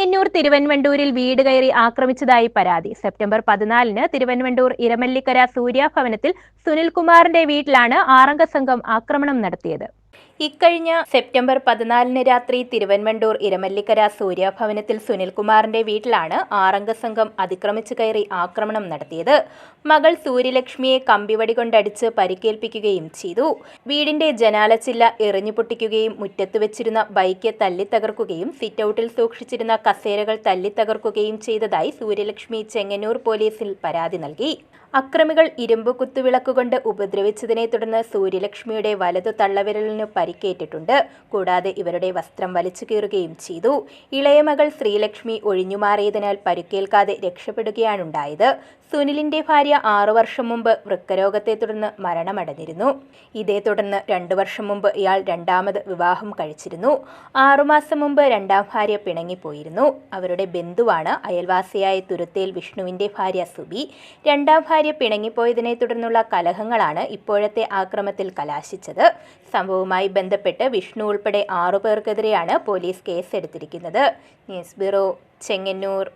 ചെങ്ങന്നൂർ തിരുവൻവണ്ടൂരിൽ വീട് കയറി ആക്രമിച്ചതായി പരാതി. സെപ്റ്റംബർ പതിനാലിന് തിരുവൻവണ്ടൂർ ഇരമല്ലിക്കര സൂര്യ ഭവനത്തിൽ സുനിൽകുമാറിന്റെ വീട്ടിലാണ് ആറംഗ സംഘം ആക്രമണം നടത്തിയത്. ഇക്കഴിഞ്ഞ സെപ്റ്റംബർ പതിനാലിന് രാത്രി തിരുവൻവണ്ടൂർ ഇരമല്ലിക്കര സൂര്യഭവനത്തിൽ സുനിൽകുമാറിന്റെ വീട്ടിലാണ് ആറംഗ സംഘം അതിക്രമിച്ചു കയറി ആക്രമണം നടത്തിയത്. മകൾ സൂര്യലക്ഷ്മിയെ കമ്പിവടി കൊണ്ടടിച്ച് പരിക്കേൽപ്പിക്കുകയും ചെയ്തു. വീടിന്റെ ജനാലച്ചില്ല എറിഞ്ഞു പൊട്ടിക്കുകയും മുറ്റത്ത് വെച്ചിരുന്ന ബൈക്ക് തല്ലിത്തകർക്കുകയും സിറ്റൌട്ടിൽ സൂക്ഷിച്ചിരുന്ന കസേരകൾ തല്ലിത്തകർക്കുകയും ചെയ്തതായി സൂര്യലക്ഷ്മി ചെങ്ങന്നൂർ പോലീസിൽ പരാതി നൽകി. അക്രമികൾ ഇരുമ്പ് കുത്തുവിളക്കുകൊണ്ട് ഉപദ്രവിച്ചതിനെ തുടർന്ന് സൂര്യലക്ഷ്മിയുടെ വലതു തള്ളവിരലിന് പരിക്കേറ്റിട്ടുണ്ട്. കൂടാതെ ഇവരുടെ വസ്ത്രം വലിച്ചു കീറുകയും ചെയ്തു. ഇളയമകൾ ശ്രീലക്ഷ്മി ഒഴിഞ്ഞുമാറിയതിനാൽ പരിക്കേൽക്കാതെ രക്ഷപ്പെടുകയാണുണ്ടായത്. സുനിലിന്റെ ഭാര്യ ആറു വർഷം മുമ്പ് വൃക്കരോഗത്തെ തുടർന്ന് മരണമടഞ്ഞിരുന്നു. ഇതേ തുടർന്ന് രണ്ടു വർഷം മുമ്പ് ഇയാൾ രണ്ടാമത് വിവാഹം കഴിച്ചിരുന്നു. ആറുമാസം മുമ്പ് രണ്ടാം ഭാര്യ പിണങ്ങിപ്പോയിരുന്നു. അവരുടെ ബന്ധുവാണ് അയൽവാസിയായ തുരുത്തേൽ വിഷ്ണുവിന്റെ ഭാര്യ സുബി. രണ്ടാം ഭാര്യ പിണങ്ങിപ്പോയതിനെ തുടർന്നുള്ള കലഹങ്ങളാണ് ഇപ്പോഴത്തെ ആക്രമത്തിൽ കലാശിച്ചത്. സംഭവവുമായി ബന്ധപ്പെട്ട് വിഷ്ണു ഉൾപ്പെടെ ആറുപേർക്കെതിരെയാണ് പോലീസ് കേസെടുത്തിരിക്കുന്നത്. News bureau Chengannur.